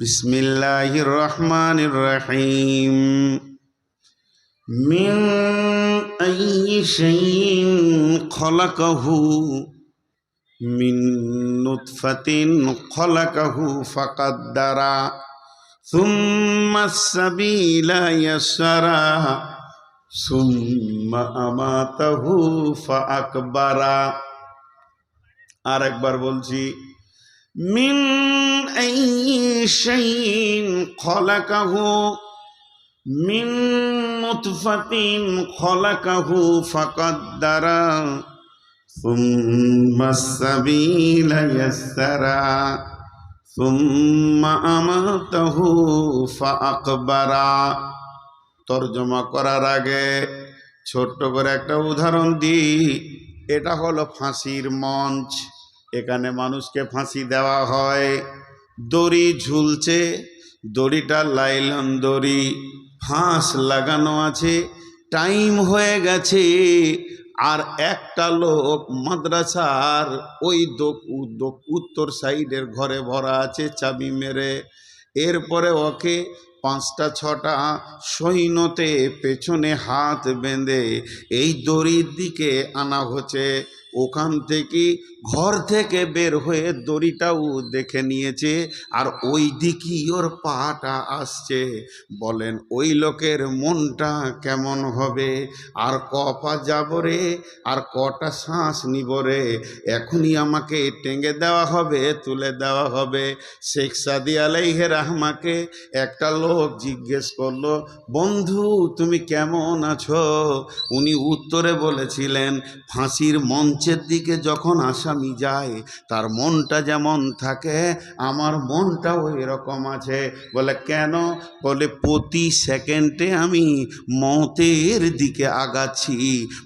بسم الله الرحمن الرحيم من أي شيء خلقه من نطفة خلقه فقدر ثم السبيل يسرا ثم أماته فأكبر আর একবার বলছি mean I শাইইন খলাকাহু মিন নুতফাতিন খলাকাহু ফাকাদ্দারা ثم السبيل يسرا ثم أماته فأقبرا তর্জমা করার আগে ছোট্ট করে একটা উদাহরণ দিই এটা হলো ফাঁসির মঞ্চ এখানে মানুষকে ফাঁসি দেওয়া হয়। দড়ি ঝুলছে, দড়িটা লাইলন দড়ি, ফাঁস লাগানো আছে, টাইম হয়ে গেছে। আর একটা লোক মাদ্রাসার ওই উত্তর সাইডের ঘরে ভরা আছে চাবি মেরে। এরপরে ওকে পাঁচটা, ছটা সৈন্যতে পেছনে হাত বেঁধে এই দড়ির দিকে আনা হচ্ছে। ওখান থেকে ঘর থেকে বের হয়ে দড়িটাও দেখে নিয়েছে, আর ওই দিকেই ওর পাটা আসছে। বলেন, ওই লোকের মনটা কেমন হবে? আর ক পা যাব রে? আর কটা শ্বাস নিব রে? এখনই আমাকে টেঙ্গে দেওয়া হবে, তুলে দেওয়া হবে। শেখ সাদি আলাইহে আমাকে একটা লোক জিজ্ঞেস করল, বন্ধু, তুমি কেমন আছো? উনি উত্তরে বলেছিলেন, ফাঁসির মঞ্চের দিকে যখন আসামি যায়, তার মনটা যেমন থাকে, আমার মনটাও এরকম আছে। বলে, কেন? বলে, প্রতি সেকেন্ডে আমি মতের দিকে আগাচ্ছি।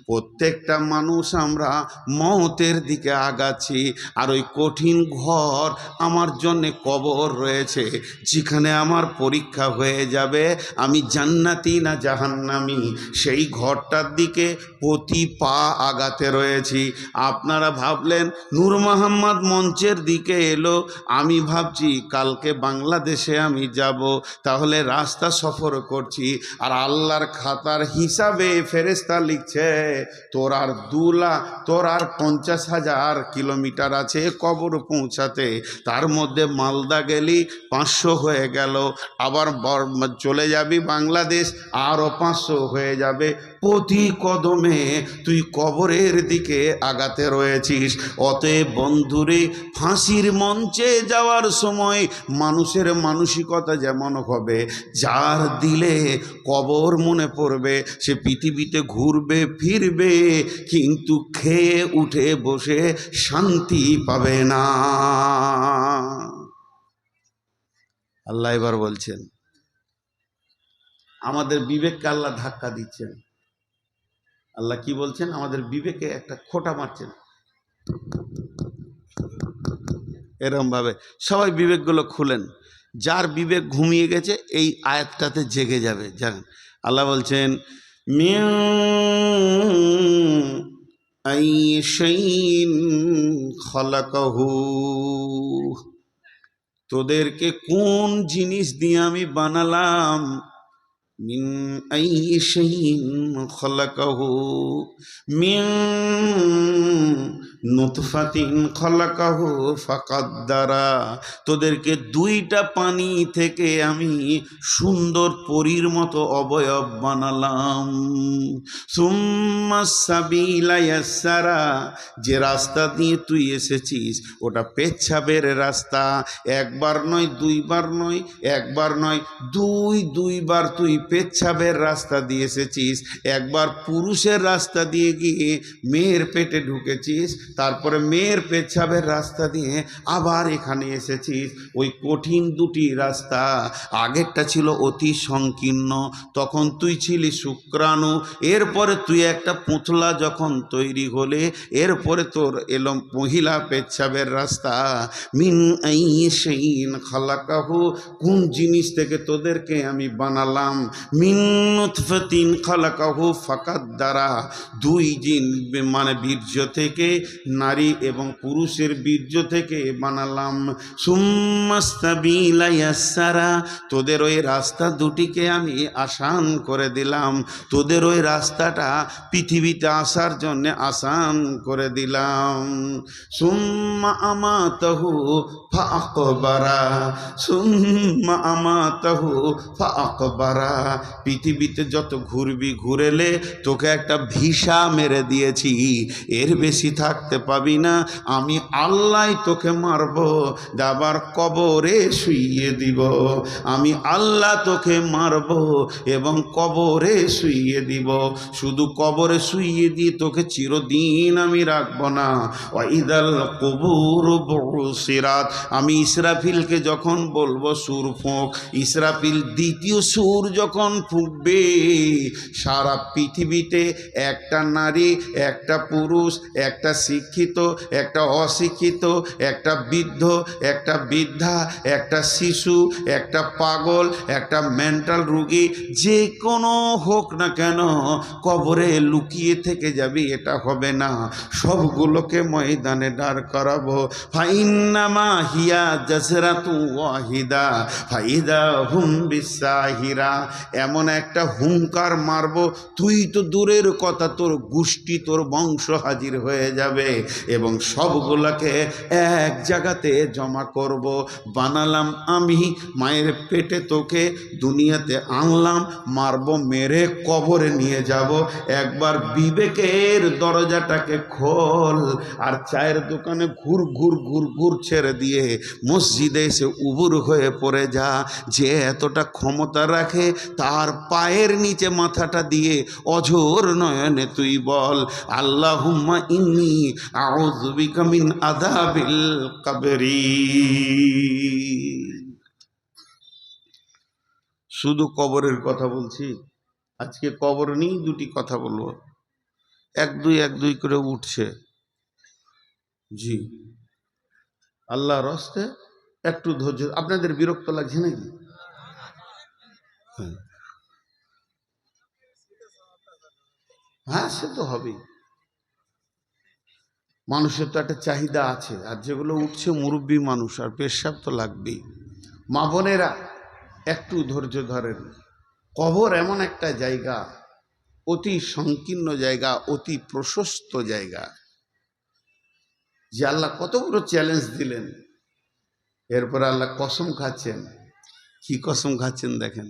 প্রত্যেকটা মানুষ আমরা মতের দিকে আগাচ্ছি। আর ওই কঠিন ঘর আমার জন্যে কবর রয়েছে। যেখানে আমার পরীক্ষা হয়ে যাবে, আমি জান্নাতি না জাহান্নামি? সেই ঘরটার দিকে প্রতি পা আগাতে রয়েছি। আপনারা ভাবলেন নূর মোহাম্মদ মঞ্চের দিকে এলো, আমি ভাবছি কালকে বাংলাদেশে আমি যাব, তাহলে রাস্তা সফর করছি, আর আল্লাহর খাতার হিসাবে ফেরেস্তা লিখছে, তোর আর দু লাখ, তোর আর পঞ্চাশ হাজার কিলোমিটার আছে কবর পৌঁছাতে। তার মধ্যে মালদা গেলি, পাঁচশো হয়ে গেল, আবার বর- চলে যাবি বাংলাদেশ, আরও পাঁচশো হয়ে যাবে। প্রতি কদমে তুই কবরের দিকে আগাতে রয়েছিস। অতএব বন্ধুরে, ফাঁসির মঞ্চে যাওয়ার সময় মানুষের মানসিকতা যেমন হবে, যার দিলে কবর মনে পড়বে, সে পৃথিবীতে ঘুরবে, ফিরবে, কিন্তু খেয়ে উঠে বসে শান্তি পাবে না। আল্লাহ এবার বলছেন, আমাদের বিবেককে আল্লাহ ধাক্কা দিচ্ছেন। আল্লাহ কি বলছেন? আমাদের বিবেকে একটা খোটা মারছেন। এরম ভাবে সবাই বিবেকগুলো খুলেন। যার বিবেক ঘুমিয়ে গেছে, এই আয়াতটাতে জেগে যাবে। জানেন, আল্লাহ বলছেন খলাকাহু। তোদেরকে কোন জিনিস দিয়ে আমি বানালাম? মিন আই শাইইন খলাকাহু মিন নুতফাতিন খলাকাহু ফাকাদ্দারা, তোদেরকে দুইটা পানি থেকে আমি সুন্দর পরীর মতো অবয়ব বানালাম। সুম্মা সাবিলা ইয়াসসারা যে রাস্তা দিয়ে তুই এসেছিস, ওটা পেচ্ছাবের রাস্তা। একবার নয়, দুইবার নয়, একবার নয়, দুই, দুইবার তুই পেচ্ছাবের রাস্তা দিয়ে এসেছিস। একবার পুরুষের রাস্তা দিয়ে গিয়ে মেয়ের পেটে ঢুকেছিস তারপরে মেয়ের পেচ্ছাবের রাস্তা দিয়ে আবার এখানে এসেছিস। ওই কঠিন দুটি রাস্তা, আগেরটা ছিল অতি সংকীর্ণ, তখন তুই ছিলি শুক্রাণু, এরপরে তুই একটা পুঁতলা যখন তৈরি হলে, এরপরে তোর এলো মহিলা পেচ্ছাবের রাস্তা। মিন সেইন খালাকাহু, কোন জিনিস থেকে তোদেরকে আমি বানালাম? মিন নুতফাতিন খালাকাহু ফাকাদ দ্বারা দুই দিন মানে বীর্য থেকে নারী এবং পুরুষের বীর্য থেকে বানালাম। সুম্মাস্তাবিলাইয়াসারা তোদের ওই রাস্তা দুটিকে আমি আসান করে দিলাম। তোদের ওই রাস্তাটা পৃথিবীতে আসার জন্যে আসান করে দিলাম। সুম্মা আমাতাহু ফাকবারা সুম্মা আমাতাহু ফাকবারা পৃথিবীতে যত ঘুরবি ঘুরেলে তোকে একটা ভিসা মেরে দিয়েছি, এর বেশি থাকতে পাবি না, আমি আল্লাহ তোকে মারব আবার কবরে শুইয়ে দিব। আমি আল্লাহ তোকে মারব এবং কবরে শুইয়ে দিব। শুধু কবরে শুইয়ে দিয়ে তোকে চিরদিন আমি রাখব না। ওয়াইদাল কবুর বড় সিরাত আমি ইসরাফিলকে যখন বলব, সুর ফোঁক। ইসরাফিল দ্বিতীয় সুর যখন ফুঁকবে সারা পৃথিবীতে একটা নারী, একটা পুরুষ, একটা শিক্ষিত, একটা অশিক্ষিত, একটা বৃদ্ধ, একটা বৃদ্ধা, একটা শিশু, একটা পাগল, একটা মেন্টাল রুগী, যে কোনো হোক না কেন, কবরে লুকিয়ে থেকে যাবি, এটা হবে না। সবগুলোকে ময়দানে দাঁড় করাবো। ফাইন্নামা হিয়া জাসরাতু ওয়াহিদা, ফাইদা হুম বিসাহিরা। এমন একটা হুঙ্কার মারবো, তুই তো দূরের কথা, তোর গোষ্ঠী, তোর বংশ হাজির হয়ে যাবে। এবং সবগুলোকে এক জায়গাতে জমা করব। বানালাম আমি মায়ের পেটে তোকে, দুনিয়াতে আনলাম, মারব, মেরে কবরে নিয়ে যাব। একবার বিবেকের দরজাটাকে খোল, আর চায়ের দোকানে ঘুর ঘুর ঘুর ঘুর ছেড়ে দিয়ে মসজিদে এসে উবুর হয়ে পড়ে যা, যে এতটা ক্ষমতা রাখে, তার পায়ের নিচে মাথাটা দিয়ে অঝোর নয়নে তুই বল আল্লাহ হুম্মা ইন্নি আউযুবিকা মিন আযাবিল কাবরি। শুধু কবরের কথা বলছি, আজকে কবর নিয়েই দুটি কথা বলব। এক দুই এক দুই করে উঠছে। জি। আল্লাহ রস্তে একটু ধৈর্য, আপনাদের বিরক্ত লাগছে নাকি? হ্যাঁ। হ্যাঁ সে তো হবেই। মানুষের তো একটা চাহিদা আছে, আর যেগুলো উঠছে মুরব্বী মানুষ, আর পেশাব তো লাগবেই। মা বোনেরা, একটু ধৈর্য ধরেন। কবর এমন একটা জায়গা, অতি সংকীর্ণ জায়গা, অতি প্রশস্ত জায়গা। যে আল্লাহ কত বড় চ্যালেঞ্জ দিলেন এরপর আল্লাহ কসম খাচ্ছেন কি কসম খাচ্ছেন দেখেন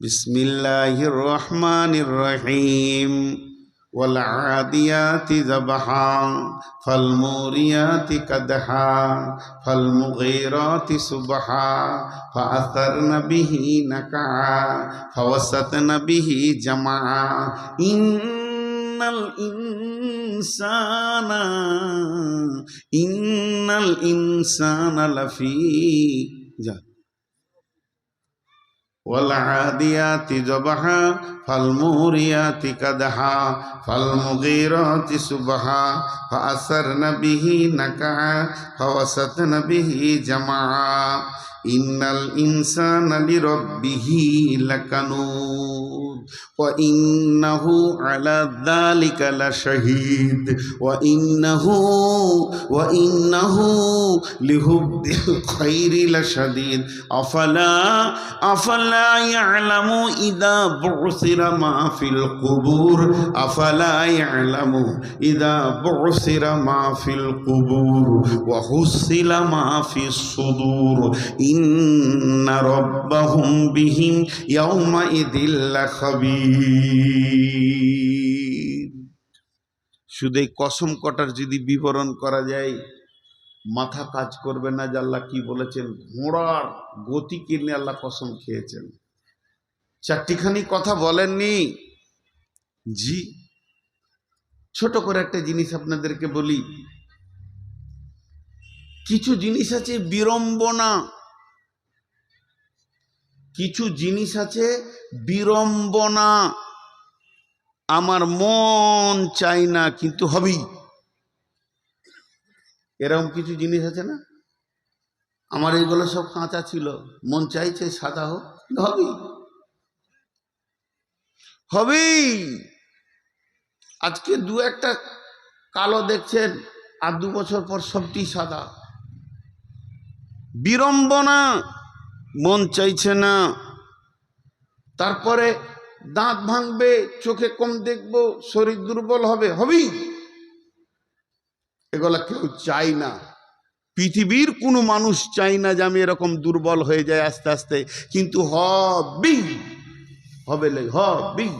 বিসমিল্লাহির রহমানির রহিম والعاديات ذبحا فالموريات قدحا فالمغيرات صبحا فأثرن به نقعا فوسطن به جمعا إن الإنسان إن الإنسان لفي جا والعاديات ذبحا فالموريات قدحا فالمغيرات صبحا فأثرن به نقعا فوسطن به جمعا ইন্নাল ইনসান আলি রব্বিহি লাকানুদ, ওয়া ইন্নাহু আলা যালিকা লাশাহীদ, ওয়া ইন্নাহু ওয়া ইন্নাহু লিহুব্বিল খাইরি লাশাদীদ। আফালা আফালা ইয়ালামু ইদা বুসিরা মা ফিল কুবুর। আফালা ইয়ালামু ইদা বুসিরা মা ফিল কুবুর। ওয়া হুসিলা মা ফিস সুদূর। ইন্না রব্বাহুম বিহিম ইয়াউমা ইদিল্লা শুধু এই কসম কটার যদি বিবরণ করা যায়, মাথা কাজ করবে না যে আল্লাহ কি বলেছেন, ঘোড়ার গতি কিনে আল্লাহ কসম খেয়েছেন। চারটিখানি কথা বলেননি। জি, ছোট করে একটা জিনিস আপনাদেরকে বলি। কিছু জিনিস আছে বিড়ম্বনা। কিছু জিনিস আছে বিড়ম্বনা। আমার মন চাই না, কিন্তু হবেই। এরকম কিছু জিনিস আছে না? আমার এইগুলো সব কাঁচা ছিল। মন চাইছে সাদা হোক হবেই। হবেই। আজকে দু একটা কালো দেখছেন, আর দু বছর পর সবটি সাদা। বিড়ম্বনা। মন চাইছে না। তারপরে দাঁত ভাঙবে, চোখে কম দেখব, শরীর দুর্বল হবে হবেই এগুলা কেউ চাই না। পৃথিবীর কোনো মানুষ চাই না যে আমি এরকম দুর্বল হয়ে যায় আস্তে আস্তে। কিন্তু হবেই হবে হবেই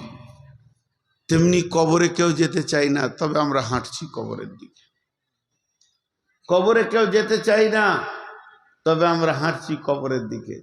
তেমনি কবরে কেউ যেতে চাই না, তবে আমরা হাঁটছি কবরের দিকে। কবরে কেউ যেতে চাই না তবে আমরা হাঁটছি কবরের দিকে।